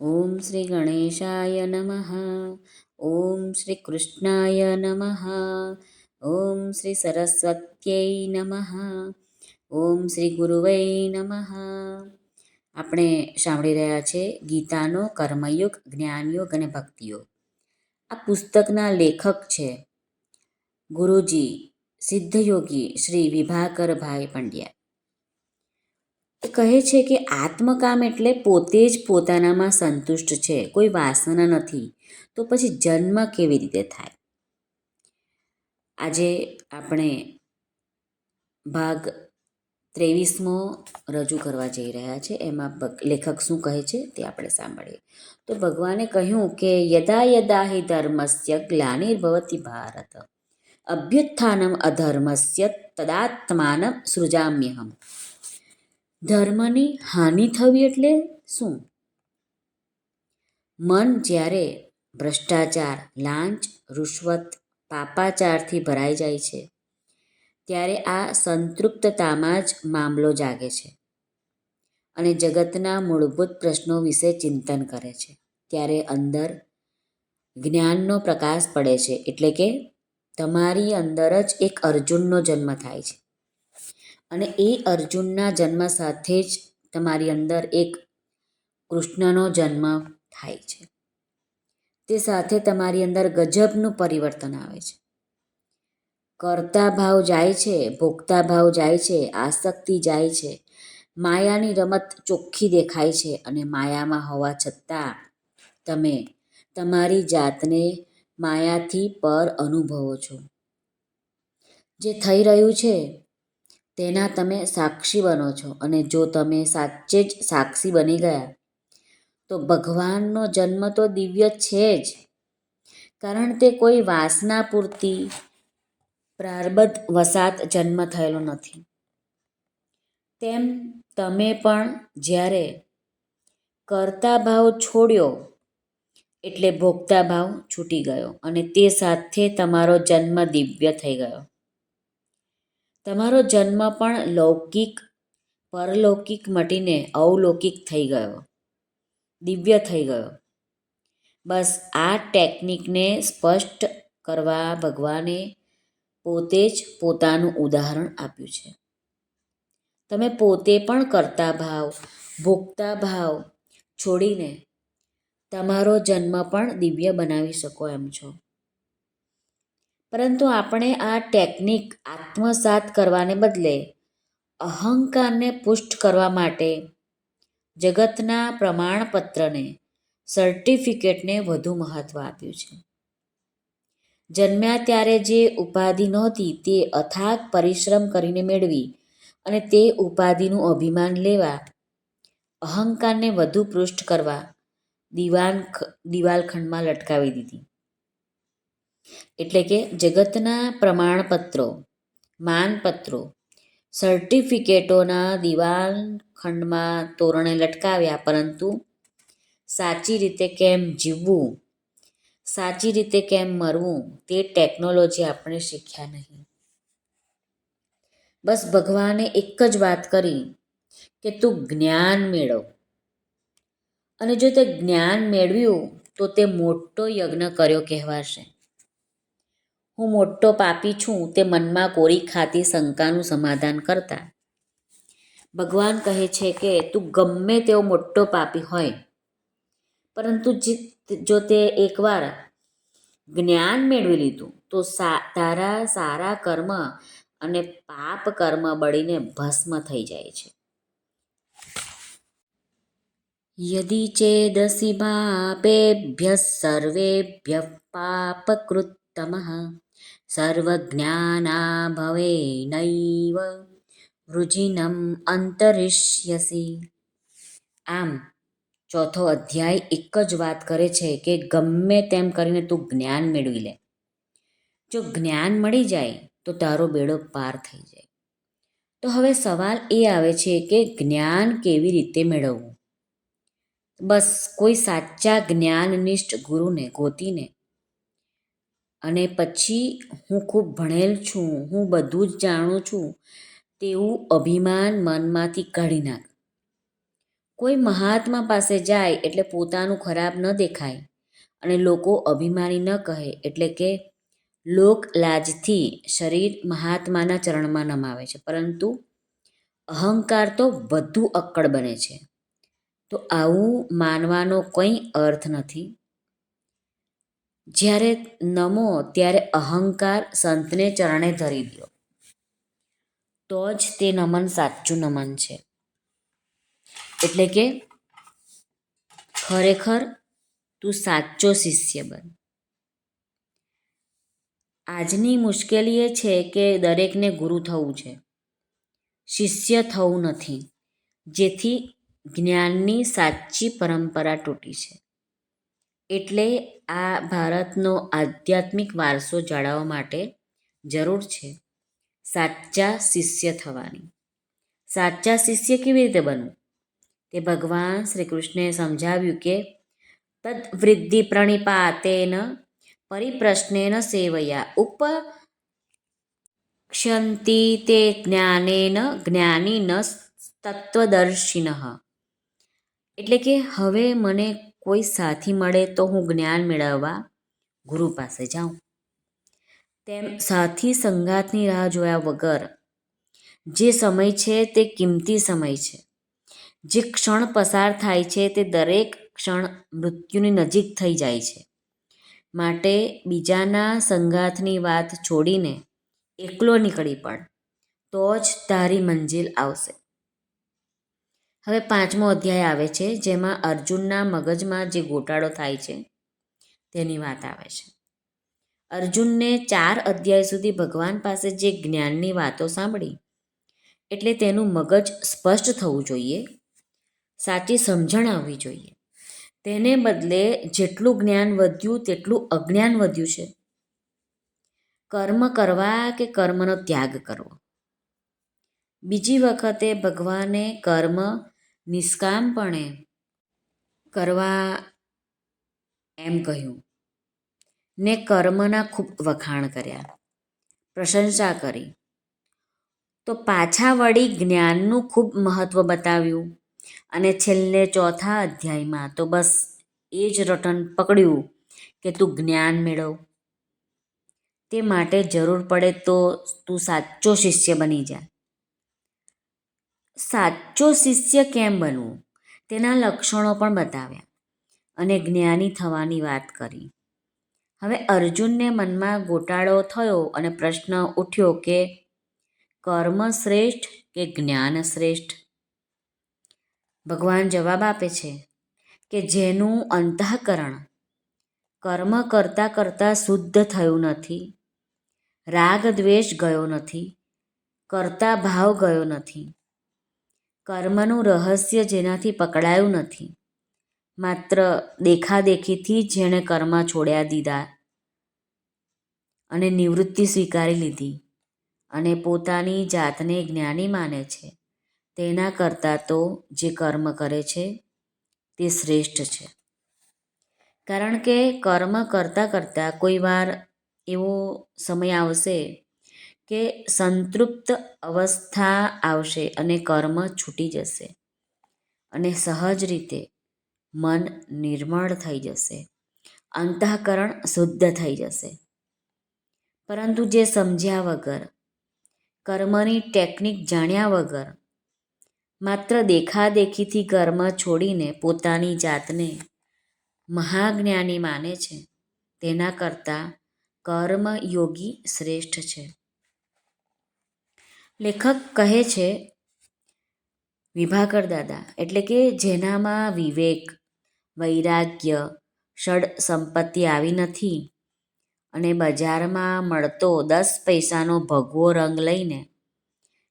ઓમ શ્રી ગણેશાય નમઃ ઓમ શ્રી કૃષ્ણાય નમઃ ઓમ શ્રી સરસ્વત્યై નમઃ ઓમ શ્રી ગુરુવૈ નમઃ આપણે સાંભળી રહ્યા છે ગીતાનો કર્મયુગ, જ્ઞાનયુગ અને ભક્તિયોગ. આ પુસ્તકના લેખક છે ગુરુજી સિદ્ધયોગી શ્રી વિભાકરભાઈ પંડ્યા. કહે છે કે આત્મકામ એટલે પોતે જ પોતાનામાં સંતુષ્ટ છે, કોઈ વાસના નથી. તો પછી જન્મ કેવી રીતે થાય? આજે આપણે ભાગ ત્રેવીસમો રજૂ કરવા જઈ રહ્યા છે. એમાં લેખક શું કહે છે તે આપણે સાંભળીએ. તો ભગવાને કહ્યું કે યદા યદા હિ ધર્મસ્ય ગ્લાનિર્ભવતી ભારત. અભ્યુત્થાનમ અધર્મસ્ય તદાત્માનમ સૃજામ્યહમ. ધર્મની હાનિ થવી એટલે શું? મન જ્યારે ભ્રષ્ટાચાર, લાંચ, રૂશ્વત, પાપાચારથી ભરાઈ જાય છે, ત્યારે આ સંતૃપ્તતામાં જ મામલો જાગે છે અને જગતના મૂળભૂત પ્રશ્નો વિશે ચિંતન કરે છે. ત્યારે અંદર જ્ઞાનનો પ્રકાશ પડે છે, એટલે કે તમારી અંદર જ એક અર્જુનનો જન્મ થાય છે. અને એ અર્જુનના જન્મ સાથે જ તમારી અંદર એક કૃષ્ણનો જન્મ થાય છે. તે સાથે તમારી અંદર ગજબનું પરિવર્તન આવે છે. કરતા ભાવ જાય છે, ભોગતા ભાવ જાય છે, આસક્તિ જાય છે, માયાની રમત ચોખ્ખી દેખાય છે અને માયામાં હોવા છતાં તમે તમારી જાતને માયાથી પર અનુભવો છો. જે થઈ રહ્યું છે તેના તમે સાક્ષી બનો છો અને જો તમે સાચે જ સાક્ષી બની ગયા, તો ભગવાનનો જન્મ તો દિવ્ય છે જ. કારણ તે કોઈ વાસના પૂરતી પ્રારબ્ધ વસાત જન્મ થયેલો નથી. તેમ તમે પણ જ્યારે કરતા ભાવ છોડ્યો, એટલે ભોગતા ભાવ છૂટી ગયો અને તે સાથે તમારો જન્મ દિવ્ય થઈ ગયો. તમારો જન્મ પણ લૌકિક, પરલૌકિક મટીને અવલૌકિક થઈ ગયો. દિવ્ય થઈ ગયો. બસ આ ટેકનિકને સ્પષ્ટ કરવા ભગવાને પોતે જ પોતાનું ઉદાહરણ આપ્યું છે. તમે પોતે પણ કરતા ભાવ, ભોગતા ભાવ છોડીને તમારો જન્મ પણ દિવ્ય બનાવી શકો એમ છો. પરંતુ આપણે આ ટેકનિક આત્મસાત કરવાને બદલે અહંકારને પુષ્ટ કરવા માટે જગતના પ્રમાણપત્રને સર્ટિફિકેટને વધુ મહત્ત્વ આપ્યું છે. જન્મ્યા ત્યારે જે ઉપાધિ નહોતી તે અથાગ પરિશ્રમ કરીને મેળવી અને તે ઉપાધિનું અભિમાન લેવા, અહંકારને વધુ પૃષ્ઠ કરવા દિવાન દિવાલખંડમાં લટકાવી દીધી. એટલે કે જગતના પ્રમાણપત્રો, માનપત્રો, સર્ટિફિકેટોના દિવાલ ખંડમાં તોરણે લટકાવ્યા, પરંતુ સાચી રીતે કેમ જીવવું, સાચી રીતે કેમ મરવું, તે ટેકનોલોજી આપણે શીખ્યા નહીં. બસ ભગવાને એક જ વાત કરી કે તું જ્ઞાન મેળવ. અને જો તે જ્ઞાન મેળવ્યું, તો તે મોટો યજ્ઞ કર્યો કહેવાશે. હું મોટો પાપી છું તે મનમાં કોરી ખાતી શંકાનું સમાધાન કરતા. ભગવાન કહે છે કે, તું ગમે તેવો મોટો પાપી હોય, પરંતુ જો તે એકવાર જ્ઞાન મેળવી લીધું, તો તારા સારા કર્મ અને પાપ કર્મ બળીને ભસ્મ થઈ જાય છે. યદિ ચેદસી પાપેભ્ય સર્વેભ્ય પાપકૃત્તમઃ. સર્વજ્ઞાના ભવે નૈવ વૃજિનમ અંતરિષ્યસી આમ ચોથો અધ્યાય એક જ વાત કરે છે કે ગમે તેમ કરીને તું જ્ઞાન મેળવી લે જો જ્ઞાન મળી જાય તો તારો બેડો પાર થઈ જાય તો હવે સવાલ એ આવે છે કે જ્ઞાન કેવી રીતે મેળવવું બસ કોઈ સાચા જ્ઞાનનિષ્ઠ ગુરુને ગોતીને અને પછી હું ખૂબ ભણેલ છું, હું બધું જ જાણું છું, તેવું અભિમાન મનમાંથી કાઢી નાખ. કોઈ મહાત્મા પાસે જાય એટલે પોતાનું ખરાબ ન દેખાય અને લોકો અભિમાની ન કહે એટલે કે લોક લાજથી શરીર મહાત્માના ચરણમાં નમાવે છે. પરંતુ અહંકાર તો વધુ અક્કડ બને છે. તો આવું માનવાનો કંઈ અર્થ નથી. જ્યારે નમો ત્યારે અહંકાર સંતને ચરણે ધરી દો તો જ તે નમન સાચું નમન છે. એટલે કે ખરેખર તું સાચો શિષ્ય બન. આજની મુશ્કેલી એ છે કે દરેકને ગુરુ થવું છે. શિષ્ય થવું નથી, જેથી જ્ઞાનની સાચી પરંપરા તૂટી છે. એટલે આ ભારતનો આધ્યાત્મિક વારસો જાળવવા માટે જરૂર છે. સાચા શિષ્ય થવાની. સાચા શિષ્ય કેવી રીતે બનવું? તે ભગવાન શ્રી કૃષ્ણે સમજાવ્યું કે તદ્વૃદ્ધિ પ્રણિપાતેન પરિપ્રશ્નેન સેવયા ઉપ ક્ષંતિ તે જ્ઞાનેન જ્ઞાની ન તત્વદર્શિન એટલે કે હવે મને કોઈ સાથી મળે તો હું જ્ઞાન મેળવવા ગુરુ પાસે જાઉં. તેમ સાથી સંગાતની રાહ જોયા વગર, જે સમય છે તે કિંમતી સમય છે. જે ક્ષણ પસાર થાય છે તે દરેક ક્ષણ મૃત્યુની નજીક થઈ જાય છે. માટે બીજાના સંગાથની વાત છોડીને એકલો નીકળી પડ તો જ તારી મંજિલ આવશે. હવે પાંચમો અધ્યાય આવે છે, જેમાં અર્જુનના મગજમાં જે ગોટાળો થાય છે, તેની વાત આવે છે. અર્જુનને ચાર અધ્યાય સુધી ભગવાન પાસે જે જ્ઞાનની વાતો સાંભળી, એટલે તેનું મગજ સ્પષ્ટ થવું જોઈએ, સાચી સમજણ આવવી જોઈએ. તેને બદલે જેટલું જ્ઞાન વધ્યું, તેટલું અજ્ઞાન વધ્યું છે. કર્મ કરવા કે કર્મનો ત્યાગ કરવો? બીજી વખતે ભગવાને કર્મ નિષ્કામપણે કરવા એમ કહ્યું. ને કર્મના ખૂબ વખાણ કર્યા. પ્રશંસા કરી. તો પાછા વળી જ્ઞાનનું ખૂબ મહત્વ બતાવ્યું. અને છેલ્લે ચોથા અધ્યાયમાં તો બસ એ જ રટન પકડ્યું કે તું જ્ઞાન મેળવ. તે માટે જરૂર પડે તો તું સાચો શિષ્ય બની જા. સાચો શિષ્ય કેમ બનવું? તેના લક્ષણો પણ બતાવ્યા અને જ્ઞાની થવાની વાત કરી. હવે અર્જુનને મનમાં ગોટાળો થયો અને પ્રશ્ન ઉઠ્યો કે, કર્મ શ્રેષ્ઠ કે જ્ઞાન શ્રેષ્ઠ? ભગવાન જવાબ આપે છે કે, જેનું અંતઃકરણ કર્મ કરતાં કરતાં શુદ્ધ થયું નથી, રાગ દ્વેષ ગયો નથી, કરતા ભાવ ગયો નથી કર્મનું રહસ્ય જેનાથી પકડાયું નથી. માત્ર દેખાદેખીથી જ જેણે કર્મ છોડ્યા દીધા અને નિવૃત્તિ સ્વીકારી લીધી અને પોતાની જાતને જ્ઞાની માને છે. તેના કરતાં તો જે કર્મ કરે છે, તે શ્રેષ્ઠ છે. કારણ કે કર્મ કરતાં કરતાં કોઈ વાર એવો સમય આવશે કે સંતૃપ્ત અવસ્થા આવશે અને કર્મ છૂટી જશે. અને સહજ રીતે મન નિર્મળ થઈ જશે. અંતઃકરણ શુદ્ધ થઈ જશે. પરંતુ જે સમજ્યા વગર, કર્મની ટેકનિક જાણ્યા વગર, માત્ર દેખાદેખીથી કર્મ છોડીને પોતાની જાતને મહાજ્ઞાની માને છે, તેના કરતાં કર્મયોગી શ્રેષ્ઠ છે. લેખક કહે છે, વિભાકર દાદા, એટલે કે જેનામાં વિવેક, વૈરાગ્ય, ષડ સંપત્તિ આવી નથી અને બજારમાં મળતો દસ પૈસાનો ભગવો રંગ લઈને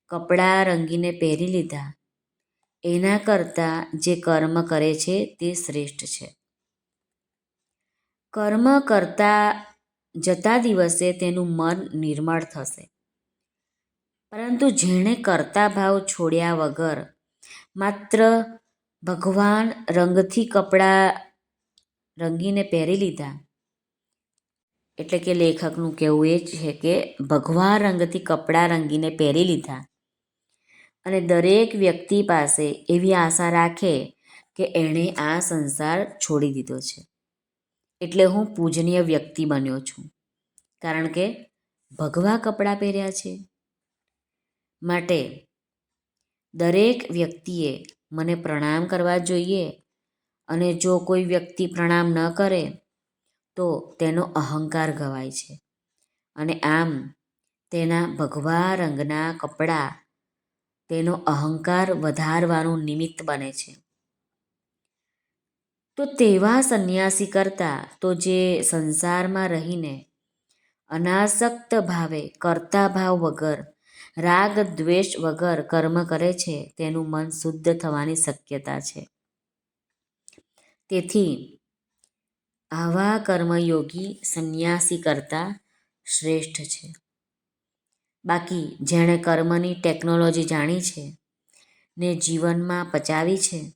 કપડાં રંગીને પહેરી લીધા. એના કરતાં જે કર્મ કરે છે તે શ્રેષ્ઠ છે. કર્મ કરતા જતા દિવસે તેનું મન નિર્મળ થશે. પરંતુ જેણે કરતા ભાવ છોડ્યા વગર માત્ર ભગવાન રંગથી કપડાં રંગીને પહેરી લીધા. એટલે કે લેખકનું કહેવું એ છે કે ભગવાન રંગથી કપડાં રંગીને પહેરી લીધા. અને દરેક વ્યક્તિ પાસે એવી આશા રાખે કે એણે આ સંસાર છોડી દીધો છે. એટલે હું પૂજનીય વ્યક્તિ બન્યો છું. કારણ કે ભગવા કપડાં પહેર્યા છે. માટે દરેક વ્યક્તિએ મને પ્રણામ કરવા જોઈએ અને જો કોઈ વ્યક્તિ પ્રણામ ન કરે, તો તેનો અહંકાર ગવાય છે. અને આમ તેના ભગવા રંગના કપડાં તેનો અહંકાર વધારવાનું નિમિત્ત બને છે. તો તેવા સંન્યાસી કરતા તો જે સંસારમાં રહીને અનાસક્ત ભાવે કરતા ભાવ વગર રાગ, દ્વેષ વગર કર્મ કરે છે, તેનું મન શુદ્ધ થવાની શક્યતા છે. તેથી આવા કર્મયોગી સંન્યાસી કરતા શ્રેષ્ઠ છે. બાકી જેણે કર્મની ટેકનોલોજી જાણી છે, ને જીવનમાં પચાવી છે,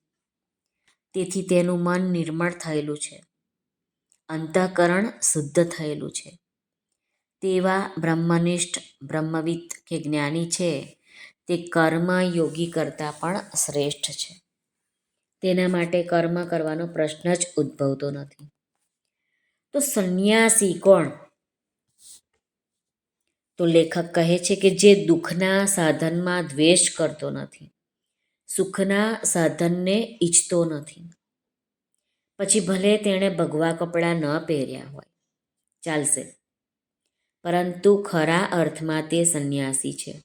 તેથી તેનું મન નિર્મળ થયેલું છે. અંતઃકરણ શુદ્ધ થયેલું છે. તેવા બ્રહ્મનિષ્ઠ બ્રહ્મવિદ કે જ્ઞાની છે, તે કર્મયોગી કરતાં પણ શ્રેષ્ઠ છે. તેના માટે કર્મ કરવાનો પ્રશ્ન જ ઉદ્ભવતો નથી. તો સંન્યાસી કોણ? તો લેખક કહે છે કે જે દુઃખના સાધનમાં દ્વેષ કરતો નથી, સુખના સાધનને ઈચ્છતો નથી. પછી ભલે તેણે ભગવા કપડાં ન પહેર્યા હોય, ચાલશે. પરંતુ ખરા અર્થમાં તે સંન્યાસી છે.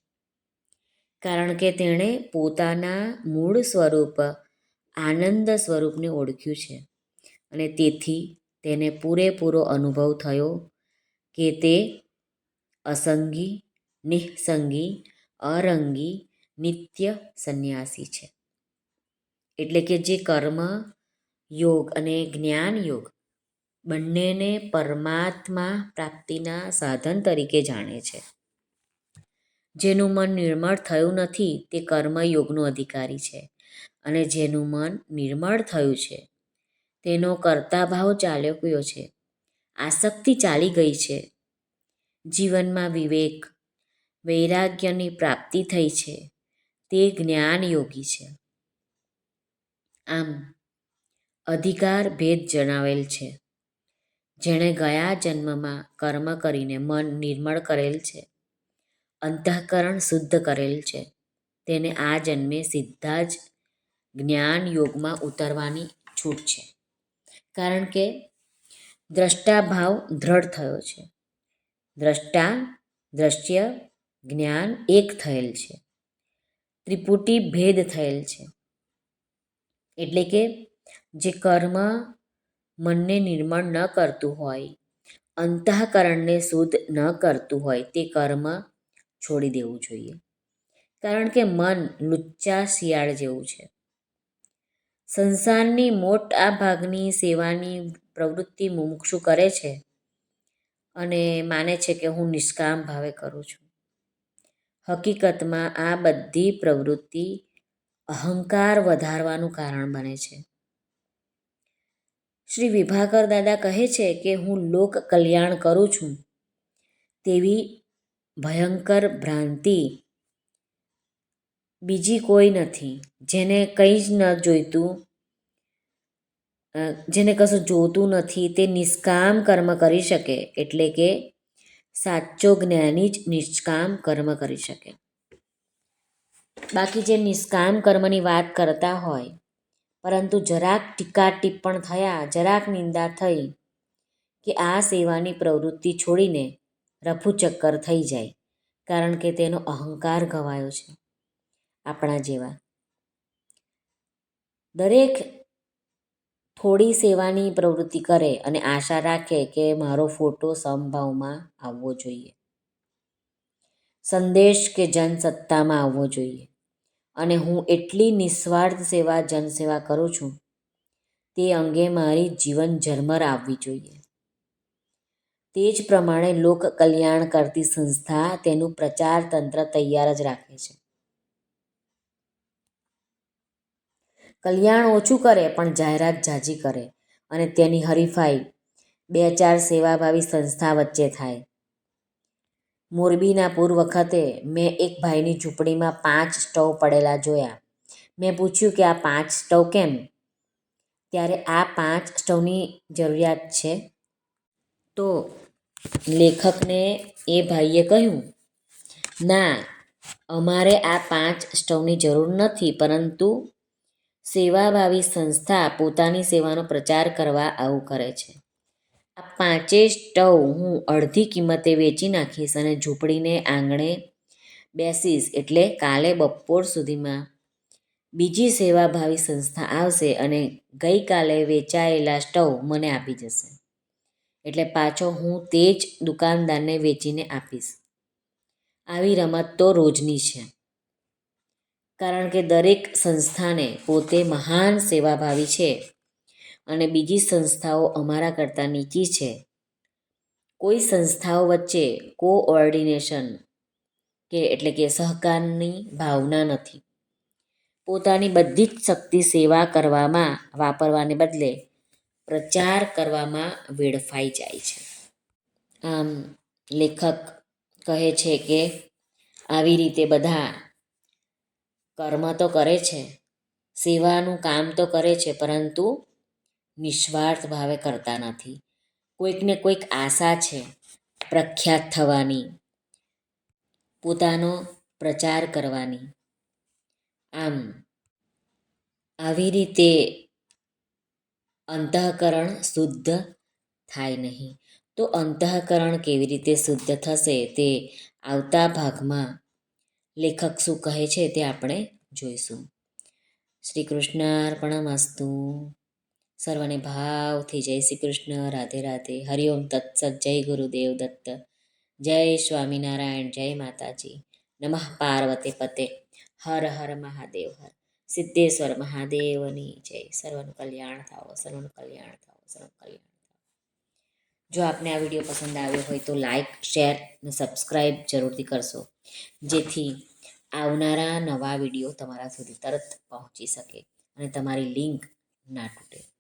કારણ કે તેણે પોતાના મૂળ સ્વરૂપ આનંદ સ્વરૂપને ઓળખ્યું છે અને તેથી તેને પૂરેપૂરો અનુભવ થયો કે તે અસંગી, નિઃસંગી, અરંગી, નિત્ય સંન્યાસી છે. એટલે કે જે કર્મ, યોગ અને જ્ઞાન યોગ બંનેને પરમાત્મા પ્રાપ્તિના સાધન તરીકે જાણે છે. જેનું મન નિર્મળ થયું નથી, તે કર્મયોગનો અધિકારી છે અને જેનું મન નિર્મળ થયું છે, તેનો કરતા ભાવ ચાલ્યો ગયો છે. આસક્તિ ચાલી ગઈ છે. જીવનમાં વિવેક, વૈરાગ્યની પ્રાપ્તિ થઈ છે. તે જ્ઞાન યોગી છે. આમ, અધિકાર ભેદ જણાવેલ છે. જેણે ગયા જન્મમાં કર્મ કરીને મન નિર્મળ કરેલ છે. અંતઃકરણ શુદ્ધ કરેલ છે. તેને આ જન્મે સીધા જ જ્ઞાન યોગમાં ઉતરવાની છૂટ છે. કારણ કે દ્રષ્ટાભાવ દ્રઢ થયો છે. દ્રષ્ટા, દ્રશ્ય, જ્ઞાન એક થયેલ છે. ત્રિપુટી ભેદ થયેલ છે. એટલે કે જે કર્મ મનને નિર્મળ ન કરતું હોય, અંતઃકરણને શુદ્ધ ન કરતું હોય તે કર્મ છોડી દેવું જોઈએ. કારણ કે મન લુચ્ચા શિયાળ જેવું છે. સંસારની મોટા ભાગની સેવાની પ્રવૃત્તિ મુમુક્ષુ કરે છે અને માને છે કે હું નિષ્કામ ભાવે કરું છું. હકીકતમાં આ બધી પ્રવૃત્તિ અહંકાર વધારવાનું કારણ બને છે. શ્રી વિભાકર દાદા કહે છે કે હું લોક કલ્યાણ કરું છું. તેવી ભયંકર ભ્રાંતિ બીજી કોઈ નથી. જેને કંઈ જ ન જોઈતું જેને કશું જોતું નથી, તે નિષ્કામ કર્મ કરી શકે, એટલે કે સાચો જ્ઞાની જ નિષ્કામ કર્મ કરી શકે. બાકી જે નિષ્કામ કર્મની વાત કરતા હોય પરંતુ જરાક ટીકા ટિપ્પણ થયા, જરાક નિંદા થઈ કે આ સેવાની પ્રવૃત્તિ છોડીને રફુચક્કર થઈ જાય, કારણ કે તેનો અહંકાર ઘવાયો છે. આપણા જેવા. દરેક થોડી સેવાની પ્રવૃત્તિ કરે અને આશા રાખે કે મારો ફોટો સમભાવમાં આવવો જોઈએ. સંદેશ કે જનસત્તામાં આવવો જોઈએ. અને હું એટલી નિસ્વાર્થ સેવા, જનસેવા કરું છું, તે અંગે મારી જીવન ઝરમર આવવી જોઈએ. તે જ પ્રમાણે લોક કલ્યાણ કરતી સંસ્થા તેનું પ્રચાર તંત્ર તૈયાર જ રાખે છે. કલ્યાણ ઓછું કરે પણ જાહેરાત જાજી કરે અને તેની હરીફાઈ બે ચાર સેવાભાવી સંસ્થા વચ્ચે થાય. મોરબીના પૂર વખતે મેં એક ભાઈની ઝૂંપડીમાં પાંચ સ્ટવ પડેલા જોયા. મેં પૂછ્યું કે આ પાંચ સ્ટવ કેમ? ત્યારે આ પાંચ સ્ટવની જરૂરિયાત છે. તો લેખકને એ ભાઈએ કહ્યું, ના, અમારે આ પાંચ સ્ટવની જરૂર નથી, પરંતુ સેવાભાવી સંસ્થા પોતાની સેવાનો પ્રચાર કરવા આવું કરે છે. આ પાંચેય સ્ટવ હું અડધી કિંમતે વેચી નાખીશ અને ઝૂંપડીને આંગણે બેસીશ એટલે કાલે બપોર સુધીમાં બીજી સેવાભાવી સંસ્થા આવશે અને ગઈકાલે વેચાયેલા સ્ટવ મને આપી જશે. એટલે પાછો હું તે જ દુકાનદારને વેચીને આપીશ. આવી રમત તો રોજની છે. કારણ કે દરેક સંસ્થાને પોતે મહાન સેવાભાવી છે. અને બીજી સંસ્થાઓ અમારા કરતાં નીચી છે. કોઈ સંસ્થાઓ વચ્ચે કોઓર્ડિનેશન કે એટલે કે સહકારની ભાવના નથી. પોતાની બધી જ શક્તિ સેવા કરવામાં વાપરવાને બદલે પ્રચાર કરવામાં વેડફાઈ જાય છે. આમ લેખક કહે છે કે આવી રીતે બધા કર્મ તો કરે છે, સેવાનું કામ તો કરે છે, પરંતુ નિસ્વાર્થ ભાવે કરતા નથી. કોઈકને કોઈક આશા છે, પ્રખ્યાત થવાની, પોતાનો પ્રચાર કરવાની. આમ, આવી રીતે અંતઃકરણ શુદ્ધ થાય નહીં. તો અંતઃકરણ કેવી રીતે શુદ્ધ થશે તે આવતા ભાગમાં લેખક શું કહે છે તે આપણે જોઈશું. શ્રી કૃષ્ણ અર્પણમસ્તુ સર્વને ભાવથી જય શ્રી કૃષ્ણ, રાધે રાધે. હરિઓમ તત્સત, જય ગુરુદેવ દત્ત. જય સ્વામિનારાયણ, જય માતાજી. નમઃ પાર્વતી પતે. હર હર મહાદેવ હર. સિદ્ધેશ્વર મહાદેવની જય. સર્વનું કલ્યાણ થાવો સર્વનું કલ્યાણ થાવો સર્વનું કલ્યાણ જો આપને આ વીડિયો પસંદ આવ્યો હોય તો લાઈક, શેર અને સબસ્ક્રાઈબ જરૂરથી કરશો. જેથી આવનારા નવા વીડિયો તમારા સુધી તરત પહોંચી શકે અને તમારી લિંક ના તૂટે.